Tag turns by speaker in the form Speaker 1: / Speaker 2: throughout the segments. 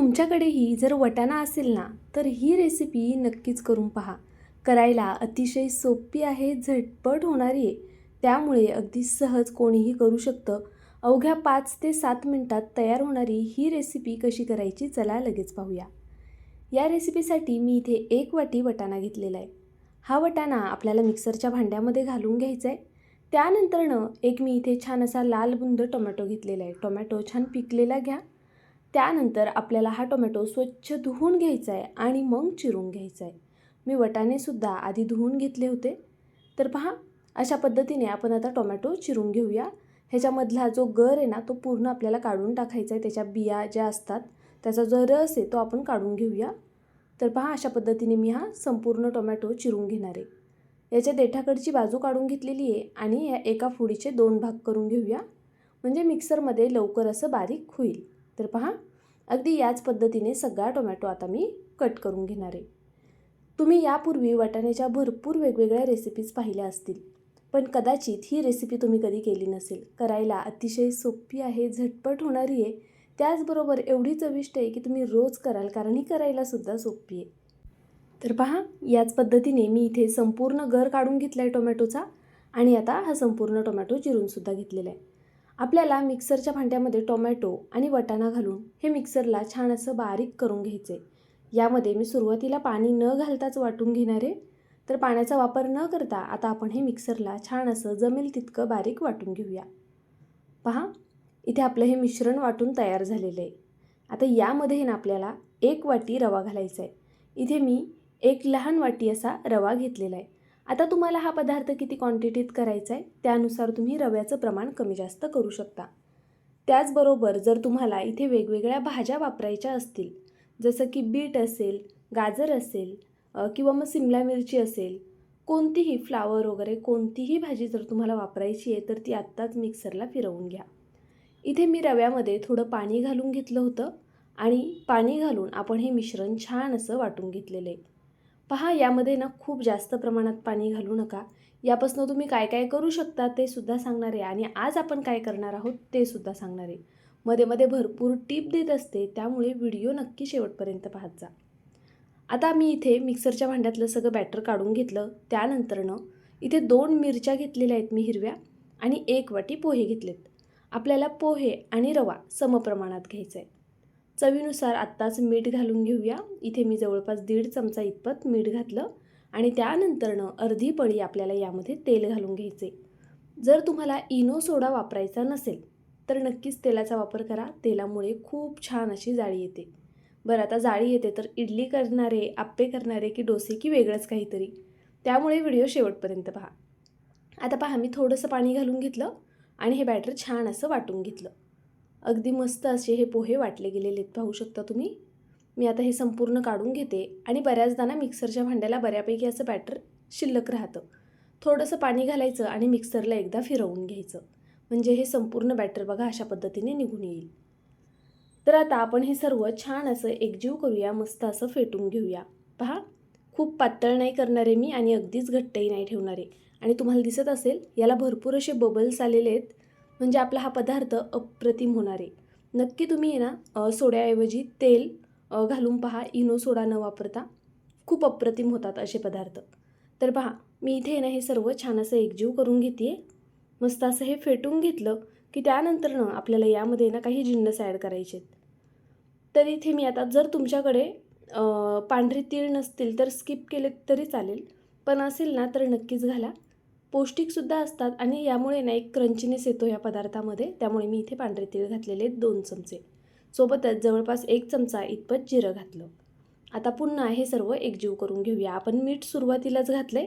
Speaker 1: तुमच्याकडेही जर वटाणा असेल ना तर ही रेसिपी नक्कीच करून पहा. करायला अतिशय सोपी आहे झटपट होणारी आहे. त्यामुळे अगदी सहज कोणीही करू शकतं. अवघ्या पाच ते सात मिनटात तयार होणारी ही रेसिपी कशी करायची चला लगेच पाहूया. या रेसिपीसाठी मी इथे एक वाटी वटाणा घेतलेला आहे. हा वटाणा आपल्याला मिक्सरच्या भांड्यामध्ये घालून घ्यायचा आहे त्यानंतरनं एक मी इथे छान असा लाल बुंद टोमॅटो घेतलेला आहे. टोमॅटो छान पिकलेला घ्या. त्यानंतर आपल्याला हा टोमॅटो स्वच्छ धुवून घ्यायचा आहे आणि मग चिरून घ्यायचा आहे. मी वटाणेसुद्धा आधी धुवून घेतले होते. तर पहा अशा पद्धतीने आपण आता टोमॅटो चिरून घेऊया. ह्याच्यामधला जो गर आहे ना तो पूर्ण आपल्याला काढून टाकायचा आहे. त्याच्या बिया ज्या असतात त्याचा जो रस आहे तो आपण काढून घेऊया. तर पहा अशा पद्धतीने मी हा संपूर्ण टोमॅटो चिरून घेणार आहे. याच्या देठाकडची बाजू काढून घेतलेली आहे आणि या एका फुडीचे दोन भाग करून घेऊया. म्हणजे मिक्सरमध्ये लवकर असं बारीक होईल. तर पहा अगदी याच पद्धतीने सगळा टोमॅटो आता मी कट करून घेणार आहे. तुम्ही यापूर्वी वाटाण्याच्या भरपूर वेगवेगळ्या रेसिपीज पाहिल्या असतील पण कदाचित ही रेसिपी तुम्ही कधी केली नसेल. करायला अतिशय सोपी आहे झटपट होणारी आहे. त्याचबरोबर एवढी चविष्ट आहे की तुम्ही रोज कराल कारण ही करायलासुद्धा सोपी आहे. तर पहा याच पद्धतीने मी इथे संपूर्ण घर काढून घेतला आहे टोमॅटोचा आणि आता हा संपूर्ण टोमॅटो चिरूनसुद्धा घेतलेला आहे. आपल्याला मिक्सरच्या भांड्यामध्ये टोमॅटो आणि वटाणा घालून हे मिक्सरला छान असं बारीक करून घ्यायचं. आहे यामध्ये मी सुरुवातीला पाणी न घालताच वाटून घेणार आहे. तर पाण्याचा वापर न करता आता आपण हे मिक्सरला छान असं जमेल तितकं बारीक वाटून घेऊया. पहा इथे आपलं हे मिश्रण वाटून तयार झालेलं आहे. आता यामध्ये ना आपल्याला एक वाटी रवा घालायचा आहे. इथे मी एक लहान वाटी असा रवा घेतलेला आहे. आता तुम्हाला हा पदार्थ किती क्वांटिटीत करायचा आहे? त्यानुसार तुम्ही रव्याचं प्रमाण कमी जास्त करू शकता. त्याचबरोबर जर तुम्हाला इथे वेगवेगळ्या भाज्या वापरायच्या असतील जसं की बीट असेल गाजर असेल किंवा मग सिमला मिरची असेल कोणतीही फ्लावर वगैरे कोणतीही भाजी जर तुम्हाला वापरायची आहे तर ती आत्ताच मिक्सरला फिरवून घ्या. इथे मी रव्यामध्ये थोडं पाणी घालून घेतलं होतं आणि पाणी घालून आपण हे मिश्रण छान असं वाटून घेतलेलं आहे. पहा यामध्ये ना खूप जास्त प्रमाणात पाणी घालू नका. यापासून तुम्ही काय काय करू शकता ते सुद्धा सांगणार आहे आणि आज आपण काय करणार आहोत ते सुद्धा सांगणार आहे. मध्ये मध्ये भरपूर टीप देत असते त्यामुळे व्हिडिओ नक्की शेवटपर्यंत पाहत जा. आता मी इथे मिक्सरच्या भांड्यातलं सगळं बॅटर काढून घेतलं. त्यानंतरनं इथे दोन मिरच्या घेतलेल्या आहेत मी हिरव्या आणि एक वाटी पोहे घेतलेत. आपल्याला पोहे आणि रवा समप्रमाणात घ्यायचा आहे चवीनुसार आत्ताच मीठ घालून घेऊया. इथे मी जवळपास दीड चमचा इतपत मीठ घातलं आणि त्यानंतरनं अर्धी पळी आपल्याला यामध्ये तेल घालून घ्यायचे. जर तुम्हाला इनो सोडा वापरायचा नसेल तर नक्कीच तेलाचा वापर करा. तेलामुळे खूप छान अशी जाळी येते. बरं आता जाळी येते तर इडली करणारे आप्पे करणारे की डोसे की वेगळंच काहीतरी. त्यामुळे व्हिडिओ शेवटपर्यंत पहा. आता पहा मी थोडंसं पाणी घालून घेतलं आणि हे बॅटर छान असं वाटून घेतलं. अगदी मस्त असे हे पोहे वाटले गेलेले आहेत पाहू शकता तुम्ही. मी आता हे संपूर्ण काढून घेते आणि बऱ्याचदा ना मिक्सरच्या भांड्याला बऱ्यापैकी असं बॅटर शिल्लक राहतं. थोडंसं पाणी घालायचं आणि मिक्सरला एकदा फिरवून घ्यायचं. म्हणजे हे संपूर्ण बॅटर बघा अशा पद्धतीने निघून येईल. तर आता आपण हे सर्व छान असं एकजीव करूया मस्त असं फेटून घेऊया. पहा खूप पातळ नाही करणारे मी आणि अगदीच घट्टही नाही ठेवणारे. आणि तुम्हाला दिसत असेल याला भरपूर असे बबल्स आलेले आहेत. म्हणजे आपला हा पदार्थ अप्रतिम होणार आहे. नक्की तुम्ही आहे ना सोड्याऐवजी तेल घालून पहा. इनो सोडा न वापरता. खूप अप्रतिम होतात असे पदार्थ. तर पहा मी इथे आहे ना हे सर्व छान असं एकजीव करून घेते मस्त असं हे फेटून घेतलं की त्यानंतर ना आपल्याला यामध्ये ना काही जिन्नस ॲड करायचे आहेत. तर इथे मी आता जर तुमच्याकडे पांढरी पांढरे तीळ नसतील तर स्किप केले तरी चालेल. पण असेल ना तर नक्कीच घाला. पौष्टिकसुद्धा असतात आणि यामुळे ना एक क्रंचीनेस येतो या पदार्थामध्ये. त्यामुळे मी इथे पांढरे तीळ घातलेले आहेत दोन चमचे. सोबतच जवळपास एक चमचा इतपत जिरं घातलं. आता पुन्हा हे सर्व एकजीव करून घेऊया. आपण मीठ सुरुवातीलाच घातले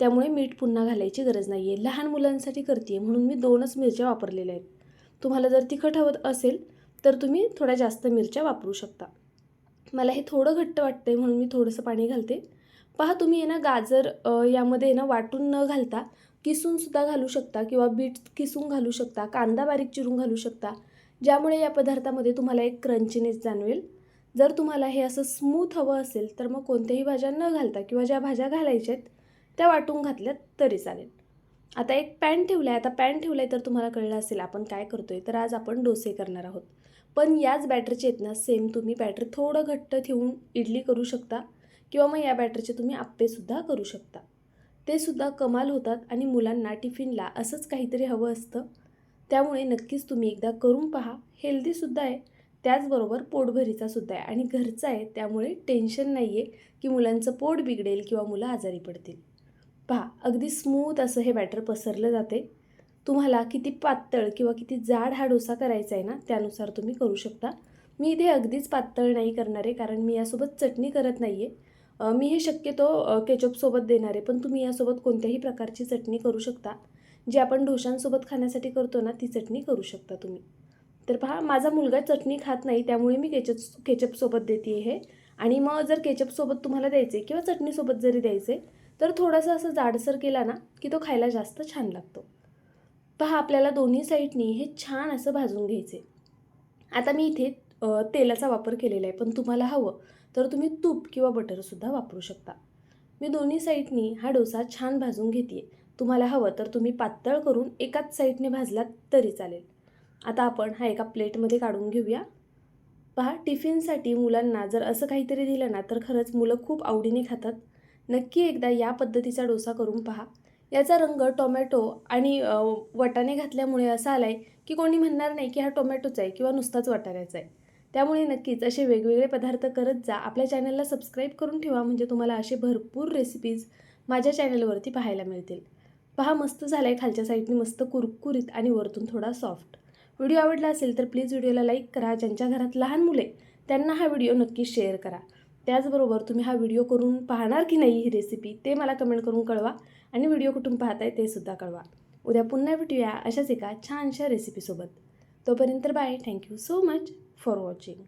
Speaker 1: त्यामुळे मीठ पुन्हा घालायची गरज नाही आहे लहान मुलांसाठी करते म्हणून मी दोनच मिरच्या वापरलेल्या आहेत. तुम्हाला जर तिखट हवं असेल तर तुम्ही थोड्या जास्त मिरच्या वापरू शकता. मला हे थोडं घट्ट वाटतं आहे म्हणून मी थोडंसं पाणी घालते. पहा तुम्ही आहे ना गाजर यामध्ये आहे ना वाटून न घालता किसूनसुद्धा घालू शकता किंवा बीट किसून घालू शकता कांदा बारीक चिरून घालू शकता. ज्यामुळे या पदार्थामध्ये तुम्हाला एक क्रंचीनेस जाणवेल. जर तुम्हाला हे असं स्मूथ हवं असेल तर मग कोणत्याही भाज्या न घालता किंवा ज्या भाज्या घालायच्या आहेत त्या वाटून घातल्यात तरी चालेल. आता एक पॅन ठेवला आहे आता पॅन ठेवला आहे तर तुम्हाला कळलं असेल आपण काय करतो आहे तर आज आपण डोसे करणार आहोत. पण याच बॅटरचे आहेत ना सेम तुम्ही बॅटर थोडं घट्ट ठेवून इडली करू शकता किंवा मग या बॅटरचे तुम्ही आप्पेसुद्धा करू शकता. ते सुद्धा कमाल होतात आणि मुलांना टिफिनला असंच काहीतरी हवं असतं. त्यामुळे नक्कीच तुम्ही एकदा करून पहा. हेल्दीसुद्धा आहे. त्याचबरोबर पोटभरीचा सुद्धा आहे आणि घरचा आहे. त्यामुळे टेन्शन नाही आहे की मुलांचं पोट बिघडेल किंवा मुलं आजारी पडतील. पहा अगदी स्मूथ असं हे बॅटर पसरलं जाते. तुम्हाला किती पातळ किंवा किती जाड हा डोसा करायचा आहे ना त्यानुसार तुम्ही करू शकता. मी इथे अगदीच पातळ नाही करणार आहे कारण मी यासोबत चटणी करत नाही आहे मी हे शक्यतो केचपसोबत देणार आहे पण तुम्ही यासोबत कोणत्याही प्रकारची चटणी करू शकता. जी आपण डोशांसोबत खाण्यासाठी करतो ना ती चटणी करू शकता तुम्ही. तर पहा माझा मुलगा चटणी खात नाही त्यामुळे मी केचप केचपसोबत देते हे. आणि मग जर केचपसोबत तुम्हाला द्यायचे किंवा चटणीसोबत जरी द्यायचे तर थोडंसं असं जाडसर केला ना की तो खायला जास्त छान लागतो. पहा आपल्याला दोन्ही साईडनी हे छान असं भाजून घ्यायचे आता मी इथे तेलाचा वापर केलेला आहे पण तुम्हाला हवं. तर तुम्ही तूप किंवा बटरसुद्धा वापरू शकता. मी दोन्ही साईडनी हा डोसा छान भाजून घेते तुम्हाला हवं तर तुम्ही पातळ करून एकाच साईडने भाजलात तरी चालेल. आता आपण हा एका प्लेटमध्ये काढून घेऊया. पहा टिफिनसाठी मुलांना जर असं काहीतरी दिलं ना तर खरंच मुलं खूप आवडीने खातात. नक्की एकदा या पद्धतीचा डोसा करून पहा. याचा रंग टोमॅटो आणि वटाणे घातल्यामुळे असा आला आहे की कोणी म्हणणार नाही की हा टोमॅटोचा आहे किंवा नुसताच वाटाण्याचा आहे. त्यामुळे नक्कीच असे वेगवेगळे पदार्थ करत जा. आपल्या चॅनलला सबस्क्राईब करून ठेवा म्हणजे तुम्हाला असे भरपूर रेसिपीज माझ्या चॅनलवरती पाहायला मिळतील. पहा मस्त झाला आहे खालच्या साईडने मस्त कुरकुरीत आणि वरतून थोडा सॉफ्ट व्हिडिओ आवडला असेल तर प्लीज व्हिडिओला लाईक करा. ज्यांच्या घरात लहान मुले त्यांना हा व्हिडिओ नक्की शेअर करा. त्याचबरोबर तुम्ही हा व्हिडिओ करून पाहणार की नाही ही रेसिपी ते मला कमेंट करून कळवा आणि व्हिडिओ कुठून पाहताय ते सुद्धा कळवा. उद्या पुन्हा भेटूया अशाच एका छानशा रेसिपीसोबत तोपर्यंत bye thank you so much for watching.